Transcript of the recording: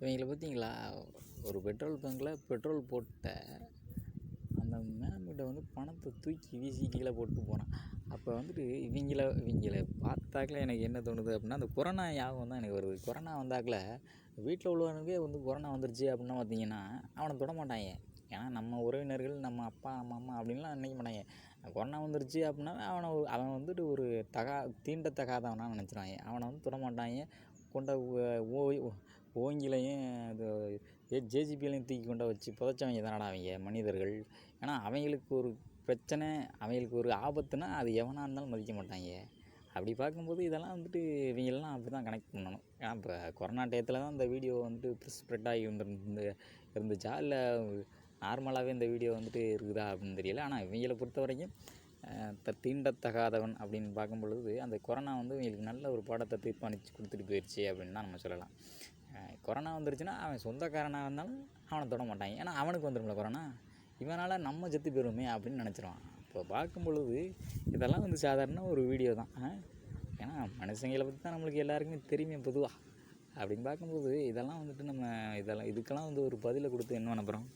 இவங்கள பார்த்தீங்களா? ஒரு பெட்ரோல் பங்க்கில் பெட்ரோல் போட்ட அந்த மேம்கிட்ட வந்து பணத்தை தூக்கி வீசி கீழே போட்டு போகிறான் அப்போ வந்துட்டு இவங்கள இவங்கள பார்த்தாக்கல எனக்கு என்ன தோணுது அப்படின்னா அந்த கொரோனா ஞாபகம் தான் எனக்கு வருது. கொரோனா வந்தாக்கல வீட்டில் உள்ளவனுக்கே வந்து கொரோனா வந்துருச்சு அப்படின்னா பார்த்தீங்கன்னா அவனை தொட மாட்டாங்க. ஏன்னா நம்ம உறவினர்கள் நம்ம அப்பா அம்மா அம்மா அப்படின்லாம் நினைக்க மாட்டாங்க. கொரோனா வந்துருச்சு அப்படின்னா அவனை அவன் வந்துட்டு ஒரு தகா தீண்டத்தகாதவனாக நினச்சிருவாங்க. அவனை வந்து தொடமாட்டாங்க கொண்ட கொண்ட ஓங்கிலையும் அது ஏ ஜேசிபிலையும் தூக்கி கொண்டா வச்சு புதைச்சவங்க தானடா அவங்க மனிதர்கள். ஏன்னா அவங்களுக்கு ஒரு பிரச்சனை அவங்களுக்கு ஒரு ஆபத்துனா அது எவனாக இருந்தாலும் மதிக்க மாட்டாங்க. அப்படி பார்க்கும்போது இதெல்லாம் வந்துட்டு இவங்களெல்லாம் அப்படி தான் கனெக்ட் பண்ணணும். ஏன்னா இப்போ கொரோனா டயத்தில் தான் இந்த வீடியோ வந்துட்டு ஸ்ப்ரெட் ஆகி இருந்து இருந்துச்சா? இல்லை நார்மலாகவே இந்த வீடியோ வந்துட்டு இருக்குதா அப்படின்னு தெரியல. ஆனால் இவங்களை பொறுத்த வரைக்கும் த தீண்டத்தகாதவன் அப்படின்னு பார்க்கும் பொழுது அந்த கொரோனா வந்து இவங்களுக்கு நல்ல ஒரு பாடத்தை தீர்மானித்து கொடுத்துட்டு போயிடுச்சு அப்படின்னு தான் நம்ம சொல்லலாம். கொரோனா வந்துருச்சுன்னா அவன் சொந்தக்காரனாக இருந்தாலும் அவனை தொட மாட்டாங்க ஏன்னா அவனுக்கு வந்துடும்ல கொரோனா. இவனால் நம்ம செத்து போயிருமே அப்படின்னு நினச்சிருவான். இப்போ பார்க்கும் பொழுது இதெல்லாம் வந்து சாதாரண ஒரு வீடியோ தான். ஏன்னா மனுஷங்களை பற்றி தான் நம்மளுக்கு எல்லாருக்குமே தெரியுமே பொதுவாக அப்படின்னு பார்க்கும்போது இதெல்லாம் வந்துட்டு நம்ம இதெல்லாம் இதுக்கெல்லாம் வந்து ஒரு பதிலை கொடுத்து என்ன பண்ண போகிறோம்